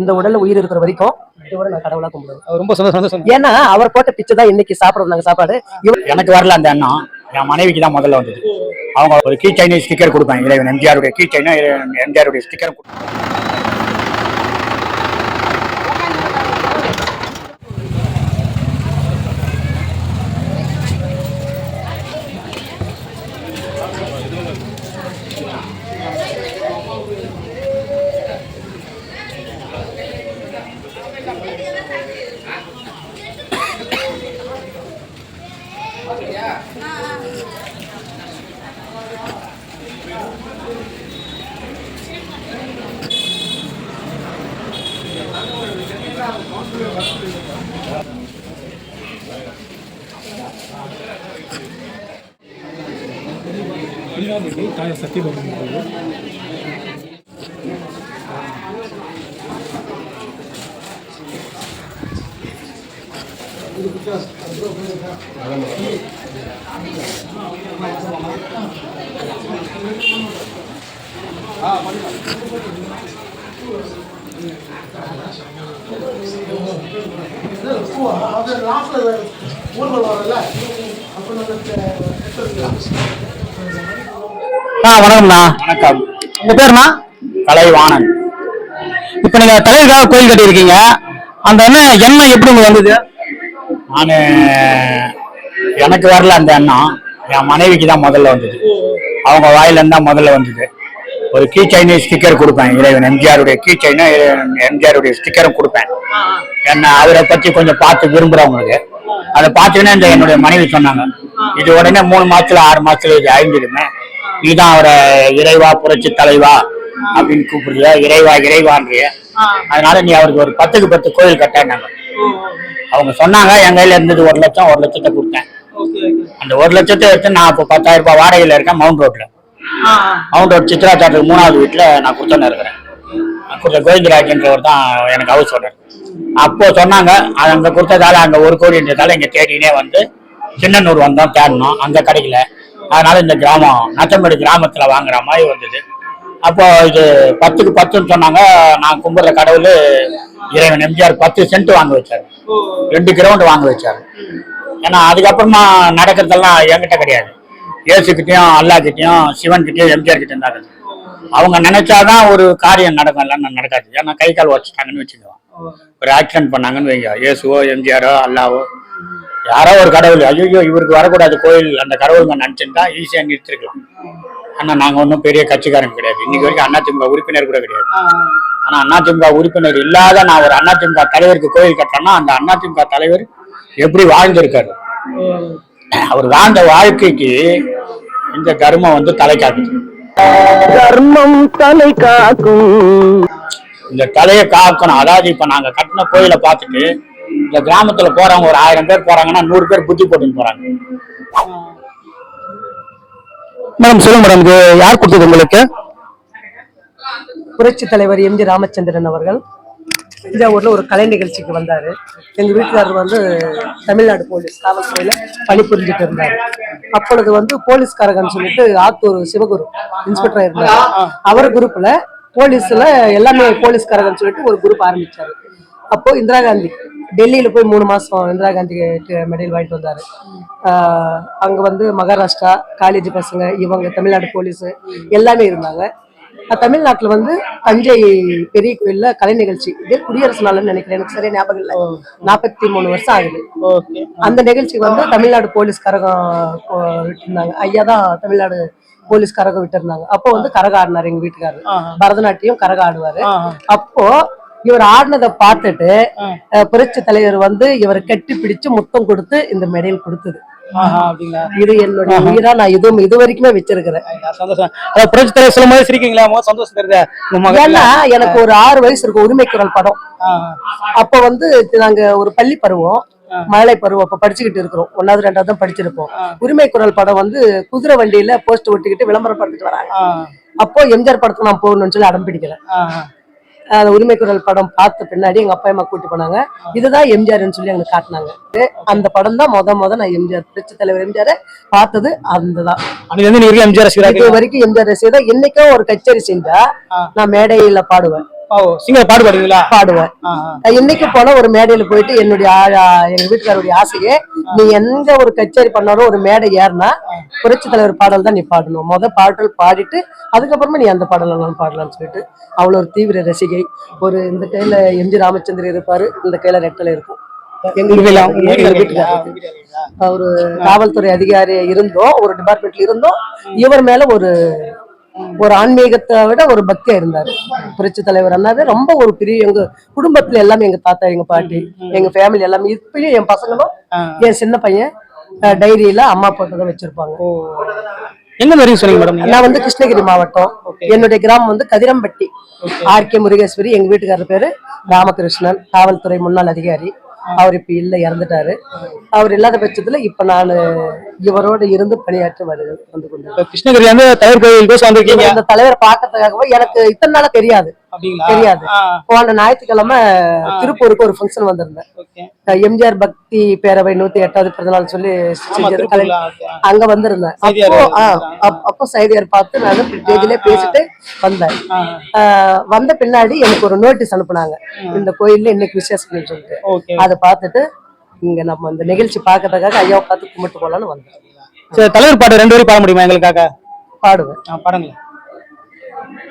இந்த உடல்ல உயிர் இருக்கிற வரைக்கும் இதோட நான் கடவுளா கும்பிடுவேன். ரொம்ப சந்தோஷம் சந்தோஷம். ஏன்னா அவர் போட்ட பிச்சை தான் இன்னைக்கு சாப்பிடுறோம் நாங்க சாப்பாடு. இவர் எனக்கு வரல அந்த எண்ணம் என் மனைவிக்கு தான் முதல்ல வந்தது. அவங்க ஒரு கீ சைனி ஸ்டிக்கர் கொடுப்பாங்க. இறைவன் எம்ஜிஆருடைய கீ சைனா எம்ஜிஆருடைய ஸ்டிக்கர் 你那那边打有什梯子吗？啊，过了。那个过啊，这拉丝的。ஆ வணக்கம்ண்ணா. வணக்கம். உங்க பேருண்ணா? கலைவாணன். இப்போ நீங்க தலைவருக்காக கோயில் கட்டியிருக்கீங்க. அந்த எண்ணெய் எண்ணெய் எப்படி உங்களுக்கு வந்தது? நான் எனக்கு வரல அந்த எண்ணம் என் மனைவிக்கு தான் முதல்ல வந்தது. அவங்க வாயில இருந்தா முதல்ல வந்தது. ஒரு கீ சைனி ஸ்டிக்கர் கொடுப்பேன். இறைவன் எம்ஜிஆருடைய கீ சைனா எம்ஜிஆருடைய ஸ்டிக்கரும் கொடுப்பேன். என்ன அவரை பத்தி கொஞ்சம் பார்த்து விரும்புறவங்களுக்கு. அதை பார்த்தீங்கன்னா இந்த என்னுடைய மனைவி சொன்னாங்க. இது உடனே மூணு மாசத்துல ஆறு மாசத்துல இது அழிஞ்சிடுமே. நீதான் அவரை இறைவா புரட்சி தலைவா அப்படின்னு கூப்பிடுறிய? இறைவா இறைவான்றிய? அதனால நீ அவருக்கு ஒரு பத்துக்கு பத்து கோயில் கட்டாங்க அவங்க சொன்னாங்க என் கையில இருந்தது ஒரு லட்சம் ஒரு லட்சத்தை கொடுத்தேன். அந்த ஒரு லட்சத்தை எடுத்து நான் இப்போ பத்தாயிரம் ரூபாய் வாடகையில இருக்கேன் மவுண்ட் ரோட்ல மவுண்ட் ரோட் சித்ரா தேட்டருக்கு மூணாவது வீட்டுல நான் கொடுத்தோன்னு இருக்கிறேன். கொடுத்த கோவிந்தராஜன்றவர் தான் எனக்கு ஹவுஸ் ஓனர் அப்போ சொன்னாங்க அது அங்க கொடுத்ததால அங்க ஒரு கோடின்றதால இங்க தேடினே வந்து சின்னனூர் வந்தோம் தேடினோம். அங்க கிடைக்கல. அதனால இந்த கிராமம் நத்தம்படி கிராமத்துல வாங்குற மாதிரி வந்தது. அப்போ இது பத்துக்கு பத்துன்னு சொன்னாங்க. நான் கும்பிடுற கடவுள் இறைவன் எம்ஜிஆர் பத்து சென்ட் வாங்க வச்சாரு. ரெண்டு கிரவுண்ட் வாங்க வச்சாரு. ஏன்னா அதுக்கப்புறமா நடக்கிறதெல்லாம் என்கிட்ட கிடையாது. இயேசுக்கிட்டையும் அல்லா கிட்டையும் சிவன் கிட்டயும் எம்ஜிஆர் கிட்டையும் தான் அவங்க நினைச்சாதான் ஒரு காரியம் நடக்கும் எல்லாம் நடக்காது. ஏன்னா கை கால் வச்சுட்டாங்கன்னு வச்சுக்கோ. ஒரு ஆக்சிடென்ட் பண்ணாங்கன்னு வைங்க. இயேசுவோ எம்ஜிஆரோ அல்லாவோ. யாரோ ஒரு கடவுள். ஐயோ இவருக்கு வரக்கூடாது கோயில். அந்த கடவுளுங்க நினைச்சிருந்தா ஈஸியா நிறுத்திருக்கலாம் ஆனா நாங்க ஒன்றும் பெரிய கட்சிக்காரங்க கிடையாது. இன்னைக்கு வரைக்கும் அதிமுக உறுப்பினர் கூட கிடையாது. ஆனா அதிமுக உறுப்பினர் இல்லாத நான் ஒரு அதிமுக தலைவருக்கு கோயில் கட்டுறேன்னா அந்த அதிமுக தலைவர் எப்படி வாழ்ந்திருக்காரு? அவர் வாழ்ந்த வாழ்க்கைக்கு இந்த தர்மம் வந்து தலை காக்குது தர்மம் தலை காக்கும். இந்த தலையை காக்கணும். அதாவது இப்ப நாங்க கட்டின கோயிலை பார்த்துட்டு இந்த கிராமத்துல போறவங்க ஒரு ஆயிரம் பேர் போறாங்கன்னா நூறு பேர் புத்தி போட்டுன்னு போறாங்க. மேடம் சொல்லுங்க மேடம் இது யார் கொடுத்தது உங்களுக்கு? புரட்சி தலைவர் எம் ஜி ராமச்சந்திரன் அவர்கள் தஞ்சாவூர்ல ஒரு கலை நிகழ்ச்சிக்கு வந்தாரு. எங்க வீட்டுக்காரர் வந்து தமிழ்நாடு போலீஸ் காவல்துறையில பணிபுரிஞ்சுட்டு இருந்தாரு. அப்பொழுது வந்து போலீஸ்காரகன்னு சொல்லிட்டு ஆத்தூர் சிவகுரு இன்ஸ்பெக்டரா இருந்தாரு. அவர் குரூப்ல போலீஸில் எல்லாமே போலீஸ்காரங்கன்னு சொல்லிட்டு ஒரு குரூப் ஆரம்பித்தார் அப்போ இந்திரா காந்தி டெல்லியில் போய் மூணு மாதம் இந்திரா காந்தி மெடல் வாங்கிட்டு வந்தார். அங்கே வந்து மகாராஷ்டிரா காலேஜ் பசங்க இவங்க தமிழ்நாடு போலீஸு எல்லாமே இருந்தாங்க. தமிழ்நாட்டுல வந்து தஞ்சை பெரிய கோயில்ல கலை நிகழ்ச்சி. இது குடியரசு நாள்னு நினைக்கிறேன். எனக்கு சரியா ஞாபகம் இல்லை. நாற்பத்தி மூணு வருஷம் ஆகுது. அந்த நிகழ்ச்சிக்கு வந்து தமிழ்நாடு போலீஸ்காரகம் போ- விட்டிருந்தாங்க. ஐயா தான் தமிழ்நாடு போலீஸ்காரகம் விட்டிருந்தாங்க. அப்போ வந்து கரகம் ஆடினாரு எங்க வீட்டுக்காரரு பரதநாட்டியம் கரகம் ஆடுவாரு அப்போ இவர் ஆடினதை பார்த்துட்டு புரட்சி தலைவர் வந்து இவரை கட்டி பிடிச்சு முத்தம் கொடுத்து இந்த மெடல் கொடுத்தது. இது என்னுடைய உயிரா நான் இதுவும் இது வரைக்குமே வச்சிருக்கிறேன் சந்தோஷம். அதாவது புரட்சி தலைவர் சொல்லும் போது சிரிக்கீங்களா சந்தோஷம் தெரியுது? ஏன்னா எனக்கு ஒரு ஆறு வயசு இருக்கும் உரிமை குரல் படம். அப்ப வந்து நாங்க ஒரு பள்ளி பருவம் மழலை பருவம் அப்ப படிச்சுக்கிட்டு இருக்கிறோம். ஒன்னாவது ரெண்டாவது தான் படிச்சிருப்போம். உரிமை குரல் படம் வந்து குதிரை வண்டியில போஸ்ட் ஒட்டிக்கிட்டு விளம்பரப்படுத்திட்டு வராங்க. அப்போ எம்ஜிஆர் படத்துக்கு நான் போகணும்னு சொல்லி அடம் பிடிக்கல. அந்த உரிமை குரல் படம் பார்த்த பின்னாடி எங்க அப்பா அம்மா கூட்டி போனாங்க. இதுதான் எம்ஜிஆர்னு சொல்லி எனக்கு காட்டினாங்க. அந்த படம் தான் முத முத நான் எம்ஜிஆர் புரட்சி தலைவர் எம்ஜிஆர் பார்த்தது அந்த தான் இது வரைக்கும் எம்ஜிஆர் ரசிகர் தான். என்னைக்கும் ஒரு கச்சேரி செஞ்சா நான் மேடையில பாடுவேன். சிங்கர் பாடு பாடுவீங்களா பாடுவேன் இன்னைக்கு போன ஒரு மேடையில போயிட்டு என்னுடைய எங்க வீட்டுக்காரருடைய ஆசையே நீ எந்த ஒரு கச்சேரி பண்ணாலும் ஒரு மேடை ஏறினா புரட்சி தலைவர் பாடல் தான் நீ பாடணும். முத பாடல் பாடிட்டு அதுக்கப்புறமா நீ அந்த பாடல் எல்லாம் பாடலாம்னு சொல்லிட்டு அவ்வளவு ஒரு தீவிர ரசிகை. ஒரு இந்த கையில எம்ஜி ராமச்சந்திரன் இருப்பாரு இந்த கையில ரெட்டலை இருக்கும். அவரு காவல்துறை அதிகாரி இருந்தோம் ஒரு டிபார்ட்மெண்ட்ல இருந்தோம். இவர் மேல ஒரு ஒரு ஆன்மீகத்தை விட ஒரு பக்தியா இருந்தாரு. புரட்சி தலைவர் அண்ணாவே ரொம்ப ஒரு பெரிய எங்க குடும்பத்துல எல்லாமே எங்க தாத்தா எங்க பாட்டி எங்க ஃபேமிலி எல்லாமே இப்பயும் என் பசங்களும். என் சின்ன பையன் டைரியில அம்மா போட்டு தான் வச்சிருப்பாங்க எங்க வரைக்கும் சொன்னீங்க மேடம் நான் வந்து கிருஷ்ணகிரி மாவட்டம். என்னுடைய கிராமம் வந்து கதிரம்பட்டி. ஆர் கே முருகேஸ்வரி எங்க வீட்டுக்காரர் பேரு ராமகிருஷ்ணன் காவல்துறை முன்னாள் அதிகாரி. அவர் இப்ப இல்ல இறந்துட்டாரு. அவர் இல்லாத பட்சத்துல இப்ப நான் இவரோட இருந்து பணியாற்றி வருது வந்து கொண்டு கிருஷ்ணகிரி வந்து தலைவர் கோயில் பேச வந்திருக்கீங்க. இந்த தலைவரை பார்க்கறதுக்காகவே எனக்கு இத்தனை நாளா தெரியாது. தெரியாது. போன ஞாயிற்றுக்கிழமை திருப்பூருக்கு ஒரு ஃபங்க்ஷன் வந்திருந்தேன். எம்ஜிஆர் பக்தி பேரவை நூத்தி எட்டாவது பிறந்தநாள் சொல்லி. அங்க வந்திருந்தேன். அப்போ அப்போ செய்தியார் பார்த்து நான் ஸ்டேஜ்லயே பேசிட்டு வந்தேன். வந்த பின்னாடி எனக்கு ஒரு நோட்டீஸ் அனுப்புனாங்க. இந்த கோயில்ல இன்னைக்கு விசேஷம்னு சொல்லிட்டு. அதை பார்த்துட்டு இங்க நம்ம இந்த நிகழ்ச்சி பார்க்கறதுக்காக ஐயாவை பார்த்து கும்பிட்டு போலான்னு வந்தேன். சரி தலைவர் பாட்டு ரெண்டு வரி பாட முடியுமா எங்களுக்காக? பாடுவேன். பாடுங்களேன்.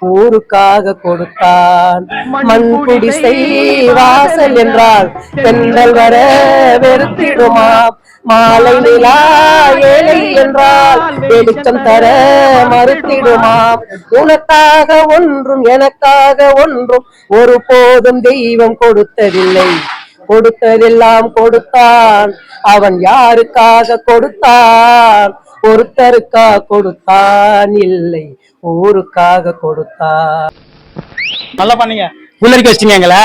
ஊருக்காக கொடுத்தான். மண் குடிசை வாசல் என்றால் பெண்கள் வர வெறுத்திடுமாம் மாலை நிலா ஏழை என்றால் வெளிச்சம் தர மறுத்திடுமாம் உனக்காக ஒன்றும் எனக்காக ஒன்றும் ஒருபோதும் தெய்வம் கொடுத்ததில்லை. கொடுத்ததெல்லாம் கொடுத்தான். அவன் யாருக்காக கொடுத்தான்? ஒருத்தருக்கா கொடுத்தான் இல்லை. ஊருக்காக கொடுத்தான் நல்லா பண்ணீங்க. உள்ளரிக்க எங்களை.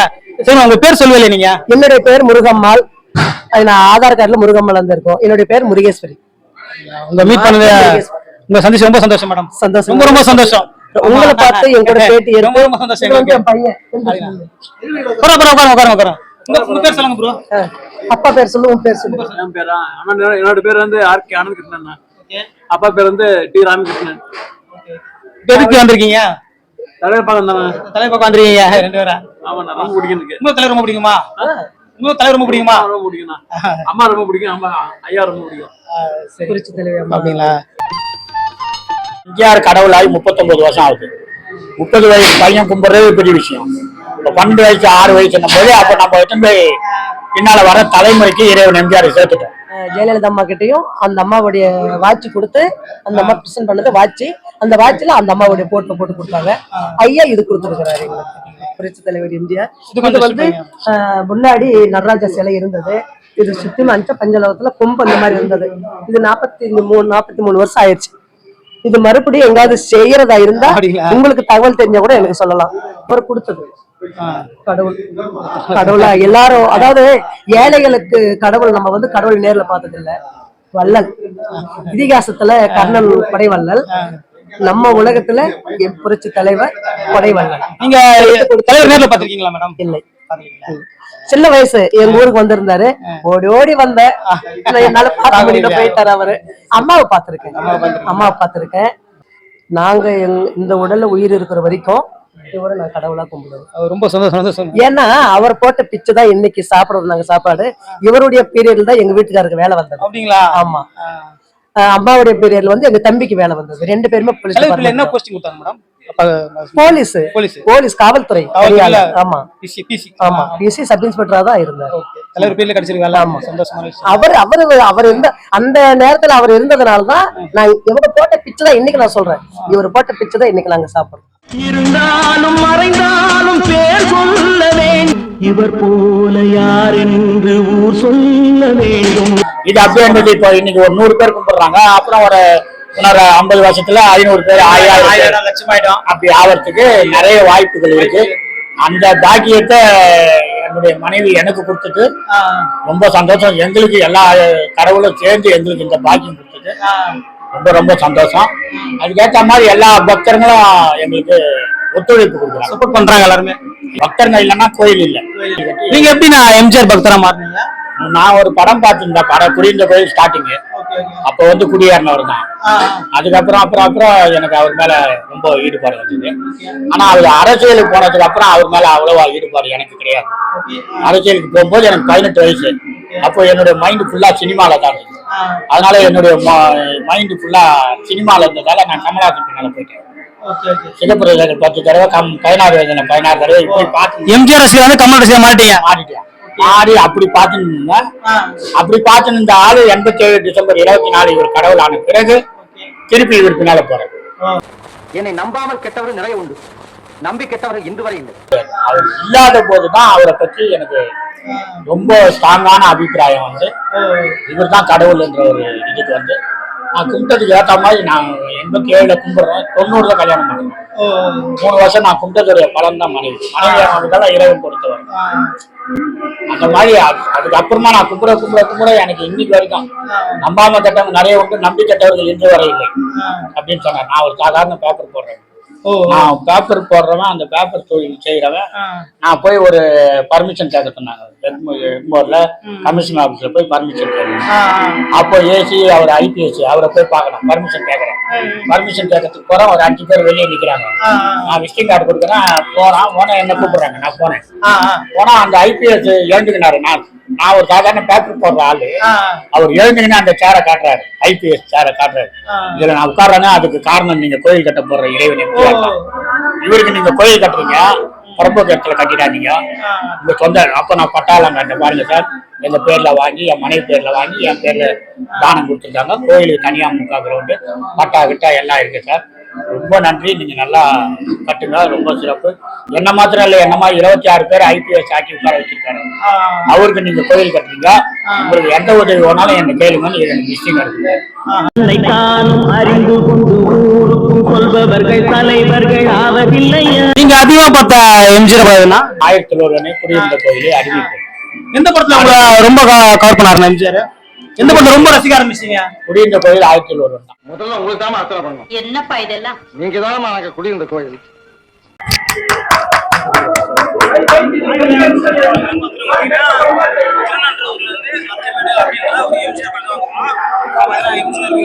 சரி உங்க பேர் சொல்லவே நீங்க. என்னுடைய பேர் முருகம்மாள். அது நான் ஆதார் கார்டுல முருகம்மாள் வந்திருக்கோம். என்னுடைய பேர் முருகேஸ்வரி. உங்க மீட் பண்ணது உங்க சந்தோஷம் ரொம்ப சந்தோஷம் மேடம். சந்தோஷம். ரொம்ப ரொம்ப சந்தோஷம். உங்களை பார்த்து என் கூட பேட்டி ரொம்ப ரொம்ப சந்தோஷம் பையன். உட்கார உட்கார உட்கார உங்க உங்க பேர் சொல்லுங்க ப்ரோ அஹ், அப்பா பேர் சொல்லு உன் பேர் சொல்லு. என் பேரா அண்ணன் என்னோட பேர் வந்து ஆர் கே ஆனந்த் கிருஷ்ணன் அப்பா பேர் வந்து டி ராமகிருஷ்ணன். எதுக்கு வந்திருக்கீங்க? தலைவர் பார்க்க தானே. தலைவர் பக்கம் வந்திருக்கீங்க. ரெண்டு பேரா? ஆமா நான் ரொம்ப பிடிக்கும் உங்களுக்கு தலைவர் ரொம்ப பிடிக்குமா? உங்களுக்கு தலைவர் ரொம்ப பிடிக்குமா? அம்மா ரொம்ப பிடிக்கும் அம்மா ரொம்ப பிடிக்கும் அம்மா ஐயா ரொம்ப பிடிக்கும். குறிச்சி தலைவி அம்மா. அப்படிங்களா? எம்ஜிஆர் கடவுளாகி முப்பத்தொன்பது வருஷம் ஆகுது. முப்பது வயசு பையன் கும்பிடுறது பெரிய விஷயம். இப்போ பன்னெண்டு வயசு ஆறு வயசுன்னும் போது அப்போ நம்ம எடுத்துன்னு போய் பின்னால வர தலைமுறைக்கு இறைவன் எம்ஜிஆர் சேர்த்துட்டோம் ஜெயலலிதா அம்மா கிட்டயும் அந்த அம்மாவுடைய வாட்ச் கொடுத்து அந்த அம்மா பிரசன்ட் பண்ணது வாட்ச் அந்த வாட்ச்ல அந்த அம்மாவுடைய போட்டோ போட்டு கொடுத்தாங்க. ஐயா இது கொடுத்துருக்கிறாரு எங்களுக்கு. புரட்சி தலைவர் எம்ஜிஆர். இது வந்து முன்னாடி நடராஜா சிலை இருந்தது. இது சுத்தி மஞ்ச பஞ்சலவத்துல கொம்பு அந்த மாதிரி இருந்தது. இது நாற்பத்தி மூணு நாற்பத்தி மூணு வருஷம் ஆயிடுச்சு. இது மறுபடியும் எங்காவது செய்யறதா இருந்தா? உங்களுக்கு தகவல் தெரிஞ்சா கூட எனக்கு சொல்லலாம். அவர் கொடுத்தது. கடவுள். கடவுளா? எல்லாரும் அதாவது ஏழைகளுக்கு கடவுள் நம்ம வந்து கடவுள் நேர்ல பார்த்தது இல்ல வள்ளல். இதிகாசத்துல கர்ணன் கொடைவள்ளல் நம்ம உலகத்துல என் புரட்சி தலைவர் கொடைவள்ளல் நீங்க தலைவர் நேர்ல பாத்திருக்கீங்களா மேடம்? இல்லை? சின்ன வயசு. எங்க ஊருக்கு வந்திருந்தாரு. ஓடி ஓடி வந்தேன். என்னால பார்க்க முடியல போயிட்டாரு அவரு. அம்மாவை பார்த்திருக்கேன். அம்மாவை பார்த்திருக்கேன். நாங்க இந்த உடல்ல உயிர் இருக்கிற வரைக்கும் இவரை நான் கடவுளா கும்பிடுவேன். ரொம்ப சந்தோஷம் சந்தோஷம். ஏன்னா அவர் போட்ட பிச்சை தான் இன்னைக்கு சாப்பிடுறது நாங்க சாப்பாடு. இவருடைய பீரியட்ல தான் எங்க வீட்டுக்காருக்கு வேலை வந்தது. அப்படிங்களா? ஆமா. அம்மாவுடைய பீரியட்ல வந்து எங்க தம்பிக்கு வேலை வந்தது. ரெண்டு பேருமே என்ன. போஸ்டிங் கொடுத்தாங்க மேடம் போலீஸ். போலீஸ். போலீஸ் காவல்துறை. ஆமா. பிசி பிசி ஆமா. பிசி சப் இன்ஸ்பெக்டரா தான் இருந்தார். தலைவர் பேர்ல கிடைச்சிருக்கு வேலை ஆமா. சந்தோஷமான அவர் அவர் அவர் இருந்த அந்த நேரத்துல அவர் இருந்ததுனால தான் நான் இவங்க போட்ட பிச்சை தான் இன்னைக்கு நான் சொல்றேன். இவர் போட்ட பிச்சை தான் இன்னைக்கு நாங்க சாப்பிடுறோம். இருந்தாலும் மறைந்தாலும் பேர் சொல்ல வேண்டும். இவர் போல யார் என்று ஊர் சொல்ல வேண்டும். இது அப்படியே இப்போ இன்னைக்கு ஒரு நூறு பேர் கும்பிடுறாங்க. அப்புறம் ஒரு இன்னொரு ஐம்பது வருஷத்துல ஐநூறு பேர் ஆயிரம் பேர் லட்சம் ஆயிடும் அப்படி ஆவறதுக்கு நிறைய வாய்ப்புகள் இருக்கு. அந்த பாக்கியத்தை என்னுடைய மனைவி எனக்கு கொடுத்துட்டு ரொம்ப சந்தோஷம். எங்களுக்கு எல்லா கடவுளும் சேர்ந்து எங்களுக்கு இந்த பாக்கியம் கொடுத்தது. ரொம்ப ரொம்ப சந்தோஷம். அதுக்கேற்ற மாதிரி எல்லா பக்தர்களும் எங்களுக்கு ஒத்துழைப்பு கொடுக்குறாங்க. சப்போர்ட் பண்றாங்க எல்லாருமே. பக்தர்கள் இல்லைன்னா கோயில் இல்லை. நீங்க எப்படி நான் எம்ஜிஆர் பக்தரா மாறினீங்க? நான் ஒரு படம் பார்த்திருந்தேன். படம் குடியிருந்த கோயில் ஸ்டார்டிங் அப்போ வந்து குடியேறினவர் தான். அதுக்கப்புறம் அப்புறம் அப்புறம் எனக்கு அவர் மேல ரொம்ப ஈடுபாடு வந்தது. ஆனா அவர் அரசியலுக்கு போனதுக்கு அப்புறம் அவர் மேல அவ்வளவா ஈடுபாடு எனக்கு கிடையாது. அரசியலுக்கு போகும்போது எனக்கு பதினெட்டு வயசு. அப்போ என்னுடைய மைண்ட் ஃபுல்லா சினிமால தான் இருந்தது. அதனால என்னுடைய மைண்ட் ஃபுல்லா சினிமால இருந்ததால நான் கமலஹாசன் பின்னால போயிட்டேன். சிகப்புரேகர் பத்து தடவை கம் பதினாறு பதினாறு தடவை எம்ஜிஆர் ரசிகர் வந்து கமல் ரசிகர் மாறிட்டேன். மாறி அப்படி பார்த்துன்னு இருந்தேன் அப்படி பார்த்துன்னு இருந்த ஆளு எண்பத்தி ஏழு டிசம்பர் இருபத்தி நாலு இவர் கடவுள் ஆன பிறகு திருப்பி இவர் பின்னால போறேன் என்னை நம்பாமல் கெட்டவர்கள் நிறைய உண்டு. நம்பி கெட்டவர்கள் இன்று வரை இல்லை. அவர் இல்லாத போதுதான் அவரை பற்றி எனக்கு ரொம்ப ஸ்ட்ராங்கான அபிப்பிராயம் வந்து. இவர் தான் கடவுள் என்ற ஒரு இதுக்கு வந்து. நான் கும்பிட்டதுக்கு ஏத்த மாதிரி நான் எண்பத்தி ஏழுல கும்பிடுறேன். தொண்ணூறுல கல்யாணம் பண்ணேன். மூணு வருஷம் நான் கும்பிட்டதுடைய பலன் தான் மனைவி. மனைவி இறைவன் பொறுத்தவரை அந்த மாதிரி அது- அதுக்கப்புறமா நான் கும்பிட கும்பிட கும்பிட எனக்கு இன்னைக்கு வரைக்கும் நம்பாம கெட்டவங்க நிறைய உண்டு நம்பி கெட்டவர்கள் இன்று வரை இல்லை. அப்படின்னு சொன்னார். நான் ஒரு சாதாரண பேப்பர் போடுறேன். நான் பேப்பர் போடுறவன் அந்த பேப்பர் தொழில் செய்யறவன் நான் போய் ஒரு பர்மிஷன் கேட்க சொன்னாங்க. எக்மோர்ல கமிஷன் ஆபீஸ்ல போய் பர்மிஷன் கேட்கணும் அப்போ ஏசி அவர் ஐபிஎஸ் அவரை போய் பார்க்கணும். பர்மிஷன் கேட்கறேன் பர்மிஷன் கேட்கறதுக்கு போறோம். ஒரு அஞ்சு பேர் வெளியே நிக்கிறாங்க. நான் விசிட்டிங் கார்டு கொடுக்குறேன். போறான் போனா என்ன கூப்பிடுறாங்க? நான் போனேன் போனா அந்த ஐபிஎஸ் எழுந்துக்கினாரு. நான் நான் ஒரு சாதாரண பேப்பர் போடுற ஆளு. அவர் எழுந்துக்கினா அந்த சேரை காட்டுறாரு. ஐபிஎஸ் சேரை காட்டுறாரு. இதுல நான் உட்கார்றேன்னா அதுக்கு காரணம் நீங்க கோயில் கட்ட போடுற இறைவன். இவருக்கு நீங்க கோயில் கட்டுறீங்க. புறம்போக்கு இடத்துல கட்டிடாதீங்க. உங்க சொந்த அப்ப நான் பட்டாளம் கட்ட பாருங்க சார். எங்க பேர்ல வாங்கி என் மனைவி பேர்ல வாங்கி என் பேர்ல தானம் கொடுத்துருக்காங்க கோயிலுக்கு தனியா முக்கா கிரவுண்டு. பட்டா கிட்டா எல்லாம் இருக்கு சார். ரொம்ப நன்றி. நீங்க நல்லா கட்டுங்க. ரொம்ப சிறப்பு. என்ன மாத்திரம் இல்ல என்னமா இருபத்தி ஆறு பேர் ஐபிஎஸ் ஆக்கி உட்கார வச்சிருக்காரு. அவருக்கு நீங்க கோயில் கட்டுறீங்க உங்களுக்கு எந்த உதவி வேணாலும் என்ன கேளுங்கன்னு எனக்கு மிஸ்டிங் இருக்கு அதிகமா பார்த்த எம்ஜிஆர் படம்னா ஆயிரத்தி ஒருவனை குடியிருந்த கோயிலை அறிவிப்பு. எந்த படத்துல உங்களை ரொம்ப கவர் பண்ணாரு எம்ஜிஆர் எந்த படத்துல ரொம்ப ரசிக்க ஆரம்பிச்சீங்க? குடியிருந்த கோயில் ஆயிரத்தி தான் முதல்ல உங்களுக்கு தான் அர்ச்சனை பண்ணணும். என்னப்பா இதெல்லாம்? நீங்க தான் நாங்க குடியிருந்த கோயில்.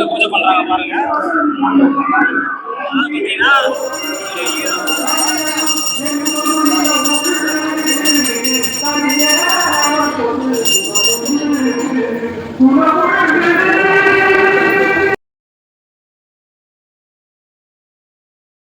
பூஜை பண்றாங்க பாருங்க